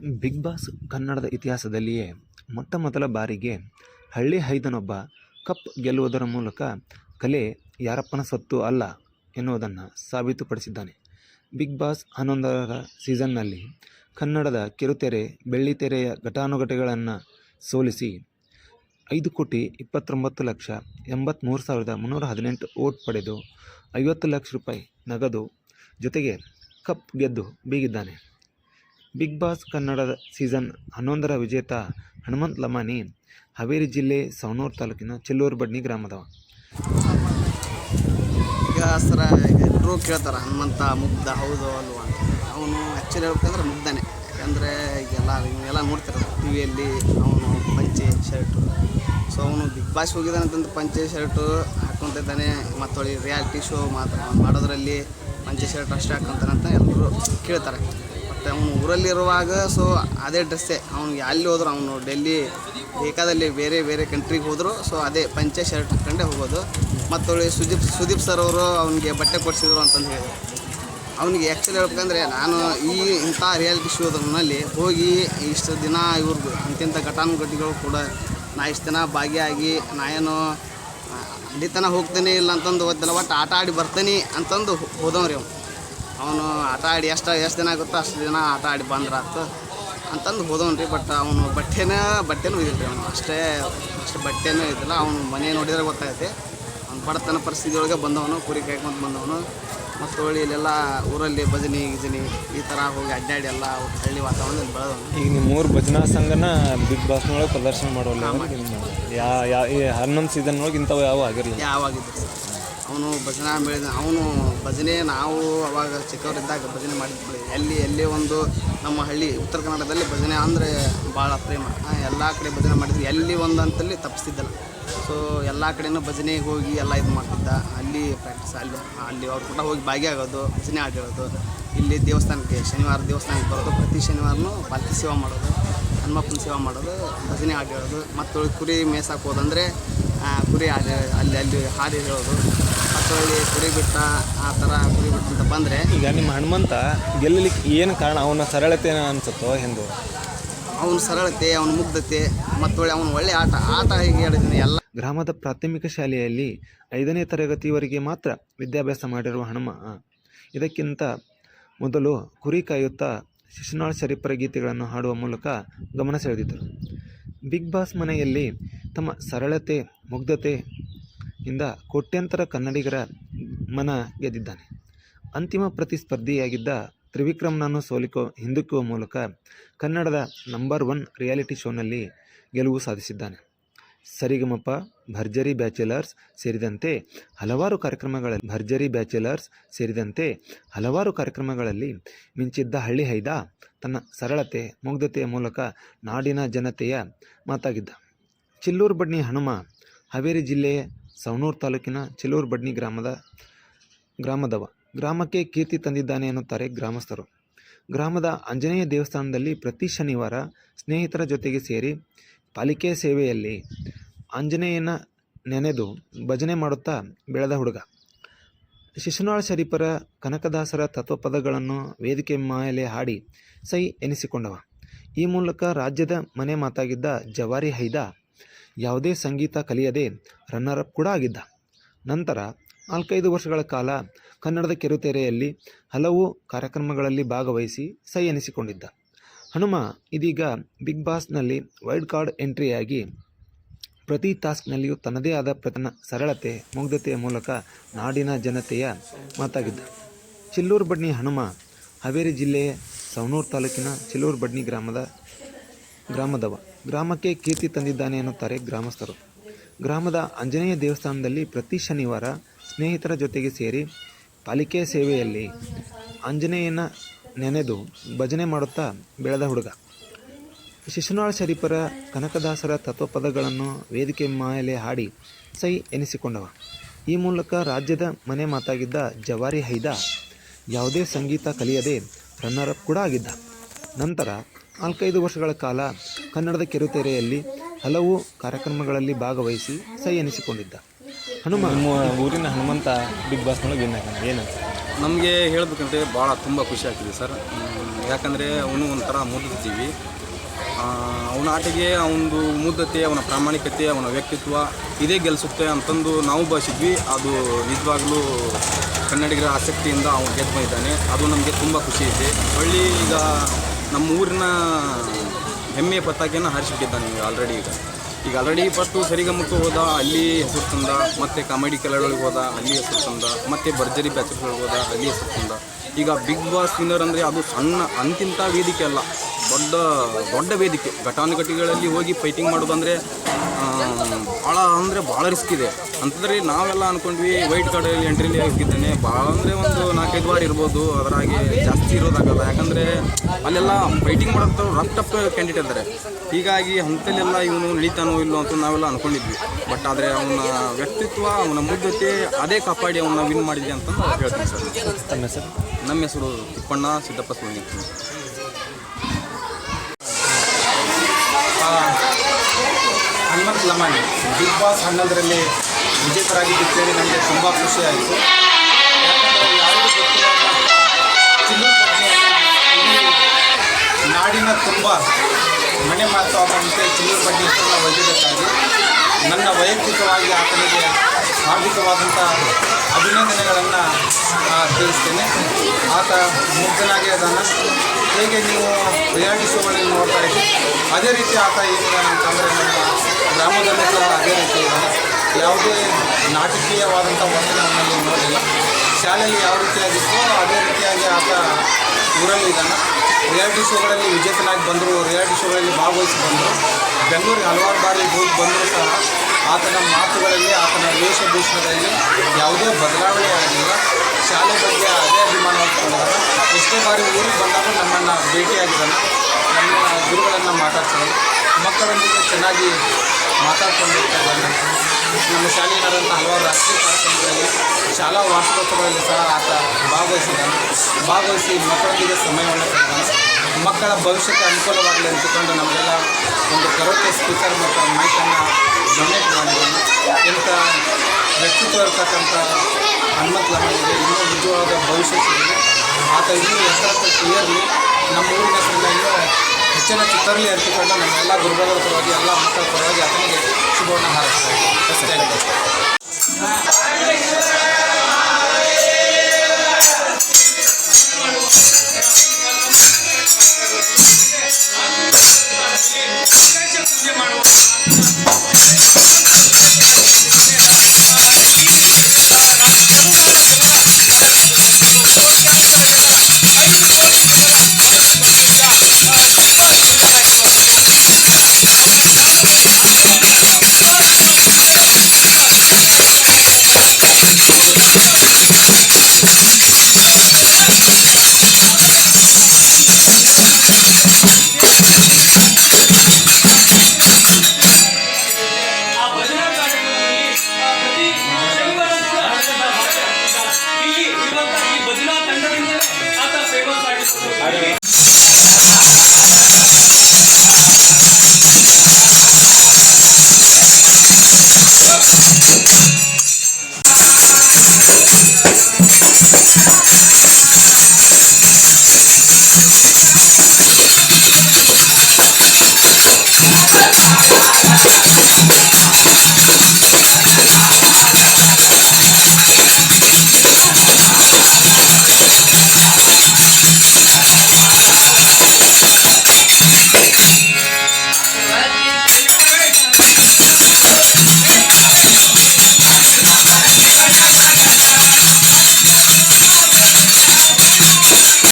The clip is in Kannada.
ಬಿಗ್ ಬಾಸ್ ಕನ್ನಡದ ಇತಿಹಾಸದಲ್ಲಿಯೇ ಮೊಟ್ಟ ಮೊದಲ ಬಾರಿಗೆ ಹಳ್ಳಿ ಹೈದನೊಬ್ಬ ಕಪ್ ಗೆಲ್ಲುವುದರ ಮೂಲಕ ಕಲೆ ಯಾರಪ್ಪನ ಸತ್ತು ಅಲ್ಲ ಎನ್ನುವುದನ್ನು ಸಾಬೀತುಪಡಿಸಿದ್ದಾನೆ. ಬಿಗ್ ಬಾಸ್ ಹನ್ನೊಂದರ ಸೀಸನ್ನಲ್ಲಿ ಕನ್ನಡದ ಕಿರುತೆರೆ, ಬೆಳ್ಳಿತೆರೆಯ ಘಟಾನುಘಟಗಳನ್ನು ಸೋಲಿಸಿ ಐದು ಕೋಟಿ ಇಪ್ಪತ್ತೊಂಬತ್ತು ಲಕ್ಷ ಎಂಬತ್ತ್ಮೂರು ಸಾವಿರದ ಮುನ್ನೂರ ಹದಿನೆಂಟು ಓಟ್ ಪಡೆದು ಐವತ್ತು ಲಕ್ಷ ರೂಪಾಯಿ ನಗದು ಜೊತೆಗೆ ಕಪ್ ಗೆದ್ದು ಬೀಗಿದ್ದಾನೆ. ಬಿಗ್ ಬಾಸ್ ಕನ್ನಡದ ಸೀಸನ್ ಹನ್ನೊಂದರ ವಿಜೇತ ಹನುಮಂತ್ ಲಮಾನಿ ಹಾವೇರಿ ಜಿಲ್ಲೆ ಸವಣೂರು ತಾಲೂಕಿನ ಚೆಲ್ಲೂರು ಬಡ್ನಿ ಗ್ರಾಮದವ. ಈಗ ಸರ ಎಲ್ಲರೂ ಕೇಳ್ತಾರೆ, ಹನುಮಂತ ಮುಗ್ಧ ಹೌದು ಅಲ್ವಾ ಅವನು ಆ್ಯಕ್ಚುಲಿ ಹೇಳ್ಬೇಕಂದ್ರೆ ಮುಗ್ಧನೇ. ಯಾಕಂದರೆ ಈಗೆಲ್ಲ ಎಲ್ಲ ನೋಡ್ತಾರೆ ಟಿ ವಿಯಲ್ಲಿ ಅವನು ಪಂಚೆ ಶರ್ಟು. ಸೊ ಅವನು ಬಿಗ್ ಬಾಸ್ ಹೋಗಿದ್ದಾನೆ ಅಂತಂದು ಪಂಚೆ ಶರ್ಟು ಹಾಕ್ಕೊತಿದ್ದಾನೆ ಮತ್ತು ರಿಯಾಲಿಟಿ ಶೋ ಮಾತ್ರ. ಮಾಡೋದ್ರಲ್ಲಿ ಪಂಚೆ ಶರ್ಟ್ ಅಷ್ಟೇ ಅಂತ ಎಲ್ಲರೂ ಕೇಳ್ತಾರೆ. ಬಟ್ ಅವನು ಊರಲ್ಲಿರುವಾಗ ಸೊ ಅದೇ ಡ್ರೆಸ್ಸೇ ಅವ್ನಿಗೆ ಅಲ್ಲಿ ಹೋದ್ರು ಅವನು ಡೆಲ್ಲಿ, ಬೇಕಾದಲ್ಲಿ ಬೇರೆ ಬೇರೆ ಕಂಟ್ರಿಗೆ ಹೋದರು ಸೊ ಅದೇ ಪಂಚೆ ಶರ್ಟ್ ಹಾಕೊಂಡೇ ಹೋಗೋದು. ಮತ್ತು ಸುದೀಪ್ ಸುದೀಪ್ ಸರ್ ಅವರು ಅವನಿಗೆ ಬಟ್ಟೆ ಕೊಡಿಸಿದ್ರು ಅಂತಂದು ಹೇಳಿದ್ರು. ಅವನಿಗೆ ಆ್ಯಕ್ಚುಲಿ ಹೇಳ್ಬೇಕಂದ್ರೆ ನಾನು ಈ ಇಂಥ ರಿಯಾಲಿಟಿ ಶೋದಲ್ಲಿ ಹೋಗಿ ಇಷ್ಟು ದಿನ ಇವ್ರದ್ದು ಇಂತಿಂಥ ಘಟಾನುಘಟಿಗಳು ಕೂಡ ನಾ ಇಷ್ಟು ದಿನ ಭಾಗಿಯಾಗಿ ನಾ ಏನು ಅಲ್ಲಿ ತನಕ ಹೋಗ್ತೇನೆ ಇಲ್ಲ ಅಂತಂದು ಗೊತ್ತಿಲ್ಲ ಒಟ್ಟು ಆಟ ಆಡಿ ಬರ್ತೀನಿ ಅಂತಂದು ಹೋದವ್ರಿ ಅವ್ನು. ಅವನು ಆಟ ಆಡಿ ಎಷ್ಟು ಎಷ್ಟು ದಿನ ಆಗುತ್ತೋ ಅಷ್ಟು ದಿನ ಆಟ ಆಡಿ ಬಂದ್ರಾತು. ಅಂತಂದು ಹೋದವನು ರೀ ಬಟ್ ಅವನು ಬಟ್ಟೆನ ಬಟ್ಟೆನೂ ಇದಿಲ್ಲ ರೀ ಅವನು. ಅಷ್ಟೇ ಅಷ್ಟು ಬಟ್ಟೆನೂ ಇದ್ದಿಲ್ಲ. ಅವನು ಮನೆ ನೋಡಿದ್ರೆ ಗೊತ್ತಾಗೈತೆ ಅವ್ನು ಬಡತನ ಪರಿಸ್ಥಿತಿ ಒಳಗೆ ಬಂದವನು ಕುರಿ ಕಾಯ್ಕೊಂಡು ಬಂದವನು. ಮತ್ತು ಹೊಳ್ಳಿ ಇಲ್ಲೆಲ್ಲ ಊರಲ್ಲಿ ಭಜನೆ ಗಿಜನಿ ಈ ಥರ ಹೋಗಿ ಅಡ್ಡಾಡಿ ಎಲ್ಲ ಹಳ್ಳಿ ವಾತಾವರಣ ಬೆಳೆದವನು. ಈಗ ನಿಮ್ಮ ಮೂರು ಭಜನಾ ಸಂಘನ ಬಿಗ್ ಬಾಸ್ನೊಳಗೆ ಪ್ರದರ್ಶನ ಮಾಡೋಲ್ಲ ಯಾ ಯಾ ಈ ಹನ್ನೊಂದು ಸೀಸನ್ ಒಳಗೆ ಇಂಥವು ಯಾವ ಆಗಿರಲಿಲ್ಲ. ಯಾವಾಗಿದ್ದು ಸರ್. ಅವನು ಭಜನೆ ಬೆಳೆದ ಅವನು ಭಜನೆ ನಾವು ಅವಾಗ ಚಿಕ್ಕವರಿದ್ದಾಗ ಭಜನೆ ಮಾಡಿದ್ವಿ. ಎಲ್ಲಿ ಎಲ್ಲಿ ಒಂದು ನಮ್ಮ ಹಳ್ಳಿ ಉತ್ತರ ಕನ್ನಡದಲ್ಲಿ ಭಜನೆ ಅಂದರೆ ಭಾಳ ಪ್ರೇಮ. ಎಲ್ಲ ಕಡೆ ಭಜನೆ ಮಾಡಿದ್ವಿ. ಎಲ್ಲಿ ಒಂದು ಅಂತಲ್ಲಿ ತಪ್ಪಿಸ್ತಿದ್ದಲ್ಲ. ಸೊ ಎಲ್ಲ ಕಡೆನೂ ಭಜನೆಗೆ ಹೋಗಿ ಎಲ್ಲ ಇದು ಮಾಡ್ತಿದ್ದ. ಅಲ್ಲಿ ಪ್ರಾಕ್ಟೀಸ್ ಅಲ್ಲಿ ಅಲ್ಲಿ ಅವ್ರ ಕೂಡ ಹೋಗಿ ಭಾಗಿಯಾಗೋದು ಭಜನೆ ಆಡಿರೋದು ಇಲ್ಲಿ ದೇವಸ್ಥಾನಕ್ಕೆ ಶನಿವಾರ ದೇವಸ್ಥಾನಕ್ಕೆ ಬರೋದು. ಪ್ರತಿ ಶನಿವಾರನೂ ಪಾಲ್ಕಿ ಸೇವೆ ಮಾಡೋದು ಹನುಮಪ್ಪನ ಸೇವಾ ಮಾಡೋದು ಭಜನೆ ಹಾಡಿರೋದು ಮತ್ತು ಕುರಿ ಆ, ಕುರಿ ಅದು ಅಲ್ಲಿ ಅಲ್ಲಿ ಹಾಡಿ ಹೇಳೋದು ಮತ್ತು ಅಲ್ಲಿ ಕುರಿ ಬಿಟ್ಟ ಆ ಥರ ಕುರಿ ಬಿಟ್ಟಂತ ಬಂದರೆ ಈಗ ನಿಮ್ಮ ಹನುಮಂತ ಗೆಲ್ಲಲಿಕ್ಕೆ ಏನು ಕಾರಣ? ಅವನ ಸರಳತೆ ಅನಿಸುತ್ತೋ ಎಂದು ಅವನ ಸರಳತೆ ಅವನ ಮುಗ್ಧತೆ ಮತ್ತು ಅವನ ಒಳ್ಳೆ ಆಟ. ಆಟ ಹೇಗೆ ಹೇಳಿದ್ದೀನಿ ಎಲ್ಲ. ಗ್ರಾಮದ ಪ್ರಾಥಮಿಕ ಶಾಲೆಯಲ್ಲಿ ಐದನೇ ತರಗತಿವರೆಗೆ ಮಾತ್ರ ವಿದ್ಯಾಭ್ಯಾಸ ಮಾಡಿರುವ ಹನುಮ ಇದಕ್ಕಿಂತ ಮೊದಲು ಕುರಿ ಕಾಯುತ್ತಾ ಶಿಶುನಾಳ್ ಶರೀಪರ ಗೀತೆಗಳನ್ನು ಹಾಡುವ ಮೂಲಕ ಗಮನ ಸೆಳೆದಿದ್ದರು. ಬಿಗ್ ಬಾಸ್ ಮನೆಯಲ್ಲಿ ತಮ್ಮ ಸರಳತೆ, ಮುಗ್ಧತೆ ಇಂದ ಕೋಟ್ಯಂತರ ಕನ್ನಡಿಗರ ಮನ ಗೆದ್ದಿದ್ದಾನೆ. ಅಂತಿಮ ಪ್ರತಿಸ್ಪರ್ಧಿಯಾಗಿದ್ದ ತ್ರಿವಿಕ್ರಮ್ನನ್ನು ಸೋಲಿಕೋ, ಹಿಂದಿಕ್ಕುವ ಮೂಲಕ ಕನ್ನಡದ ನಂಬರ್ ಒನ್ ರಿಯಾಲಿಟಿ ಶೋನಲ್ಲಿ ಗೆಲುವು ಸಾಧಿಸಿದ್ದಾನೆ. ಸರಿಗಮಪ, ಭರ್ಜರಿ ಬ್ಯಾಚುಲರ್ಸ್ ಸೇರಿದಂತೆ ಹಲವಾರು ಕಾರ್ಯಕ್ರಮಗಳಲ್ಲಿ ಭರ್ಜರಿ ಬ್ಯಾಚುಲರ್ಸ್ ಸೇರಿದಂತೆ ಹಲವಾರು ಕಾರ್ಯಕ್ರಮಗಳಲ್ಲಿ ಮಿಂಚಿದ್ದ ಹಳ್ಳಿ ಹೈದ ತನ್ನ ಸರಳತೆ, ಮುಗ್ಧತೆಯ ಮೂಲಕ ನಾಡಿನ ಜನತೆಯ ಮಾತಾಗಿದ್ದ. ಚಿಲ್ಲೂರು ಬಡ್ನಿ ಹನುಮ, ಹಾವೇರಿ ಜಿಲ್ಲೆಯ ಸವಣೂರು ತಾಲೂಕಿನ ಚಿಲ್ಲೂರು ಬಡ್ನಿ ಗ್ರಾಮದ, ಗ್ರಾಮದವ. ಗ್ರಾಮಕ್ಕೆ ಕೀರ್ತಿ ತಂದಿದ್ದಾನೆ ಎನ್ನುತ್ತಾರೆ ಗ್ರಾಮಸ್ಥರು. ಗ್ರಾಮದ ಆಂಜನೇಯ ದೇವಸ್ಥಾನದಲ್ಲಿ ಪ್ರತಿ ಶನಿವಾರ ಸ್ನೇಹಿತರ ಜೊತೆಗೆ ಸೇರಿ ಪಾಲಿಕೆ ಸೇವೆಯಲ್ಲಿ ಆಂಜನೇಯನ ನೆನೆದು ಭಜನೆ ಮಾಡುತ್ತಾ ಬೆಳೆದ ಹುಡುಗ. ಶಿಶುನಾಳ ಶರೀಫರ ಕನಕದಾಸರ ತತ್ವಪದಗಳನ್ನು ವೇದಿಕೆ ಮೇಲೆ ಹಾಡಿ ಸೈ ಎನಿಸಿಕೊಂಡವ. ಈ ಮೂಲಕ ರಾಜ್ಯದ ಮನೆ ಮಾತಾಗಿದ್ದ ಜವಾರಿ ಹೈದ ಯಾವುದೇ ಸಂಗೀತ ಕಲಿಯದೆ ರನ್ನರ್ ಅಪ್ ಕೂಡ ಆಗಿದ್ದ. ನಂತರ ನಾಲ್ಕೈದು ವರ್ಷಗಳ ಕಾಲ ಕನ್ನಡದ ಕಿರುತೆರೆಯಲ್ಲಿ ಹಲವು ಕಾರ್ಯಕ್ರಮಗಳಲ್ಲಿ ಭಾಗವಹಿಸಿ ಸೈ ಎನಿಸಿಕೊಂಡಿದ್ದ. ಹನುಮ ಇದೀಗ ಬಿಗ್ ಬಾಸ್ನಲ್ಲಿ ವೈಲ್ಡ್ ಕಾರ್ಡ್ ಎಂಟ್ರಿಯಾಗಿ ಪ್ರತಿ ಟಾಸ್ಕ್ನಲ್ಲಿಯೂ ತನ್ನದೇ ಆದ ಪ್ರತನ, ಸರಳತೆ, ಮುಗ್ಧತೆಯ ಮೂಲಕ ನಾಡಿನ ಜನತೆಯ ಮಾತಾಗಿದ್ದ. ಚಿಲ್ಲೂರು ಬಡ್ನಿ ಹನುಮ, ಹಾವೇರಿ ಜಿಲ್ಲೆಯ ಸವನೂರು ತಾಲೂಕಿನ ಚಿಲ್ಲೂರು ಬಡ್ನಿ ಗ್ರಾಮದ, ಗ್ರಾಮದವ. ಗ್ರಾಮಕ್ಕೆ ಕೀರ್ತಿ ತಂದಿದ್ದಾನೆ ಎನ್ನುತ್ತಾರೆ ಗ್ರಾಮಸ್ಥರು. ಗ್ರಾಮದ ಆಂಜನೇಯ ದೇವಸ್ಥಾನದಲ್ಲಿ ಪ್ರತಿ ಶನಿವಾರ ಸ್ನೇಹಿತರ ಜೊತೆಗೆ ಸೇರಿ ಪಾಲಿಕೆ ಸೇವೆಯಲ್ಲಿ ಆಂಜನೇಯನ ನೆನೆದು ಭಜನೆ ಮಾಡುತ್ತಾ ಬೆಳೆದ ಹುಡುಗ. ಶಿಶುನಾಳ ಶರೀಫರ ಕನಕದಾಸರ ತತ್ವಪದಗಳನ್ನು ವೇದಿಕೆ ಮೇಲೆ ಹಾಡಿ ಸೈ ಎನಿಸಿಕೊಂಡವ. ಈ ಮೂಲಕ ರಾಜ್ಯದ ಮನೆ ಮಾತಾಗಿದ್ದ ಜವಾರಿ ಹೈದ ಯಾವುದೇ ಸಂಗೀತ ಕಲಿಯದೆ ರನ್ನರ್ ಅಪ್ ಕೂಡ ಆಗಿದ್ದ. ನಂತರ ನಾಲ್ಕೈದು ವರ್ಷಗಳ ಕಾಲ ಕನ್ನಡದ ಕಿರುತೆರೆಯಲ್ಲಿ ಹಲವು ಕಾರ್ಯಕ್ರಮಗಳಲ್ಲಿ ಭಾಗವಹಿಸಿ ಸೈ ಎನಿಸಿಕೊಂಡಿದ್ದ. ಹನುಮ. ಊರಿನ ಹನುಮಂತ ಬಿಗ್ ಬಾಸ್ನೊಳಗೆ ವಿನ್ ಆಗ್ಯಾನ? ಏನಂತ ನಮಗೆ ಹೇಳಬೇಕಂದ್ರೆ ಭಾಳ ತುಂಬ ಖುಷಿ ಆಗ್ತಿದೆ ಸರ್. ಯಾಕಂದರೆ ಅವನು ಒಂಥರ ಮುದ್ದಿದ್ದೀವಿ ಅವನ ಆಟಗೆ ಅವನದು ಮುದ್ದತೆ ಅವನ ಪ್ರಾಮಾಣಿಕತೆ ಅವನ ವ್ಯಕ್ತಿತ್ವ ಇದೇ ಗೆಲ್ಲಿಸುತ್ತೆ ಅಂತಂದು ನಾವು ಭಾವಿಸಿದ್ವಿ. ಅದು ನಿಜವಾಗ್ಲೂ ಕನ್ನಡಿಗರ ಆಸಕ್ತಿಯಿಂದ ಅವನು ಗೆದ್ದು ಬಂದಿದ್ದಾನೆ. ಅದು ನಮಗೆ ತುಂಬ ಖುಷಿ ಇದೆ ಹೊಳ್ಳಿ ಈಗ ನಮ್ಮ ಊರಿನ ಹೆಮ್ಮೆಯ ಪತಾಕೆಯನ್ನು ಹಾರಿಸಿಬಿಟ್ಟಿದ್ದಾನೆ ಈಗ ಆಲ್ರೆಡಿ ಈಗ. ಈಗ ಆಲ್ರೆಡಿ ಫಸ್ಟು ಸರಿಗಮಕ್ಕೆ ಹೋದ, ಅಲ್ಲಿ ಹೆಸರು ತಂದ, ಮತ್ತು ಕಾಮಿಡಿ ಕಲೆಗಳಿಗೆ ಹೋದ, ಅಲ್ಲಿ ಹೆಸರು ತಂದ, ಮತ್ತು ಭರ್ಜರಿ ಬ್ಯಾಚರ್ಗಳಿಗೆ ಹೋದ, ಅಲ್ಲಿ ಹೆಸರು ತಂದ. ಈಗ ಬಿಗ್ ಬಾಸ್ ವಿನ್ನರ್ ಅಂದರೆ ಅದು ಸಣ್ಣ ಅಂತಿಂಥ ವೇದಿಕೆ ಅಲ್ಲ, ದೊಡ್ಡ ದೊಡ್ಡ ವೇದಿಕೆ. ಘಟಾನುಘಟಿಗಳಲ್ಲಿ ಹೋಗಿ ಫೈಟಿಂಗ್ ಮಾಡೋದಂದರೆ ಭಾಳ ಅಂದರೆ ಭಾಳ ರಿಸ್ಕ್ ಇದೆ. ಅಂತಂದರೆ ನಾವೆಲ್ಲ ಅನ್ಕೊಂಡ್ವಿ ವೈಟ್ ಕಾರ್ಡಲ್ಲಿ ಎಂಟ್ರಿಲಿ ಹೋಗಿದ್ದಾನೆ ಭಾಳ ಅಂದರೆ ಒಂದು ನಾಲ್ಕೈದು ವಾರ ಇರ್ಬೋದು ಅದರಾಗೆ ಜಾಸ್ತಿ ಇರೋದಾಗಲ್ಲ. ಯಾಕಂದರೆ ಅಲ್ಲೆಲ್ಲ ಫೈಟಿಂಗ್ ಮಾಡೋದು ರಫ್ ಟಫ್ ಕ್ಯಾಂಡಿಡೇಟ್ ಇದ್ದಾರೆ ಹೀಗಾಗಿ ಅಂಥಲ್ಲೆಲ್ಲ ಇವನು ನಡೀತಾನೋ ಇಲ್ಲೋ ಅಂತ ನಾವೆಲ್ಲ ಅಂದ್ಕೊಂಡಿದ್ವಿ ಬಟ್ ಆದರೆ ಅವನ ವ್ಯಕ್ತಿತ್ವ ಅವನ ಮುದ್ದತೆ ಅದೇ ಕಾಪಾಡಿ ಅವನ್ನ ವಿನ್ ಮಾಡಿದೆ ಅಂತ ಹೇಳ್ತೀನಿ ಸರ್. ನಮ್ಮ ಹೆಸರು? ನಮ್ಮ ಹೆಸರು ತಿಪ್ಪಣ್ಣ ಸಿದ್ದಪ್ಪ ಸ್ವಾಮಿ. ಹನುಮಂತ್ ಲಮಾಣಿ ಬಿಗ್ ಬಾಸ್ ಹನ್ನೊಂದರಲ್ಲಿ ವಿಜೇತರಾಗಿದ್ದು ಕೇಳಿ ನಮಗೆ ತುಂಬ ಖುಷಿಯಾಯಿತು ಬಗ್ಗೆ ನಾಡಿನ ತುಂಬ ಮನೆ ಮಾತಾಡುವಂತೆ ಚಿನ್ನದ ಬಗ್ಗೆ ಹೆಸರನ್ನು ಒಯ್ದಿದ್ದಕ್ಕಾಗಿ ನನ್ನ ವೈಯಕ್ತಿಕವಾಗಿ ಆತನಿಗೆ ಹಾರ್ದಿಕವಾದಂಥ ಅಭಿನಂದನೆಗಳನ್ನು ತಿಳಿಸ್ತೇನೆ. ಆತ ಮುಗ್ಧನಾಗೇ ಅದನ್ನು ಹೇಗೆ ನೀವು ರಿಯಾಲಿಟಿ ನೋಡ್ತಾ ಇದ್ದೀವಿ ಅದೇ ರೀತಿ ಆತ ಏನಿದೆ ಅಂತಂದರೆ ನಮ್ಮ ಗ್ರಾಮದಲ್ಲಿ ಸಹ ಅದೇ ರೀತಿ ಇದ್ದಾನೆ ಯಾವುದೇ ನಾಟಕೀಯವಾದಂಥ ವರ್ತನೆ ಅವನಲ್ಲಿ ನೋಡಿಲ್ಲ. ಶಾಲೆಯಲ್ಲಿ ಯಾವ ರೀತಿಯಾಗಿತ್ತೋ ಅದೇ ರೀತಿಯಾಗಿ ಆತ ಊರಲ್ಲಿ ಇದ್ದಾನೆ. ರಿಯಾಲಿಟಿ ಶೋಗಳಲ್ಲಿ ವಿಜೇತನಾಗಿ ಬಂದರು. ರಿಯಾಲಿಟಿ ಶೋಗಳಲ್ಲಿ ಭಾಗವಹಿಸಿ ಬಂದರು. ಬೆಂಗಳೂರಿಗೆ ಹಲವಾರು ಬಾರಿ ಹೋಗಿ ಬಂದರೂ ಸಹ ಆತನ ಮಾತುಗಳಲ್ಲಿ, ಆತನ ವೇಷಭೂಷಣದಲ್ಲಿ ಯಾವುದೇ ಬದಲಾವಣೆ ಆಗಿಲ್ಲ. ಶಾಲೆ ಬಗ್ಗೆ ಅದೇ ಅಭಿಮಾನ ಹೊತ್ಕೊಂಡಿದ್ದಾನೆ ಎಷ್ಟೇ ಬಾರಿ ಊರಿಗೆ ಬಂದಾಗ ನಮ್ಮನ್ನು ಭೇಟಿಯಾಗಿದ್ದಾನೆ. ನಮ್ಮ ಗುರುಗಳನ್ನು ಮಾತಾಡ್ತಾರೆ ಮಕ್ಕಳೊಂದಿಗೆ ಚೆನ್ನಾಗಿ ಮಾತಾಡ್ಕೊಂಡಿರ್ತಾ ನಮ್ಮ ನಡೆದಂಥ ಹಲವಾರು ರಾಷ್ಟ್ರೀಯ ಕಾರ್ಯಕ್ರಮಗಳಲ್ಲಿ ಶಾಲಾ ವಾರ್ಷಿಕೋತ್ಸವಗಳಲ್ಲಿ ಸಹ ಆತ ಭಾಗವಹಿಸಿದ್ದಾನೆ ಭಾಗವಹಿಸಿ ಮಕ್ಕಳೊಂದಿಗೆ ಸಮಯವನ್ನು ಮಕ್ಕಳ ಭವಿಷ್ಯಕ್ಕೆ ಅನುಕೂಲವಾಗಲಿ ಅಂತಕೊಂಡು ನಮಗೆಲ್ಲ ಒಂದು ಕರೋಕೆ ಸ್ಪೀಕರ್ ಮತ್ತು ಮೈಕನ್ನು ಡೊನೇಟ್ ಮಾಡಿದ್ದಾನೆ ಇಂಥ ವ್ಯಕ್ತಿತ್ವ ಇರ್ತಕ್ಕಂಥ ಹನುಮಂತ ಲಮನಿಗೆ ಇನ್ನೂ ಉಜ್ವಲವಾದ ಭವಿಷ್ಯ ಸಿಗಲಿ. ಆತ ಇನ್ನೂ ಹೆಸರು ಕ್ಲಿಯರ್ಲಿ ನಮ್ಮ ಊರಿನ ಹೆಸರನ್ನ ಇನ್ನೂ ಹೆಚ್ಚಿನ ಚಿತ್ತರಲಿ ಅರಿತುಕೊಂಡು ನಮ್ಮೆಲ್ಲ ಗುರುಗಳ ಪರವಾಗಿ ಎಲ್ಲ ಮಕ್ಕಳ ಪರವಾಗಿ ಆತನಿಗೆ ಶುಭವನ್ನು ಹಾರೈಸ್ತಾ ಇದ್ದೀನಿ. ಅಷ್ಟೇ.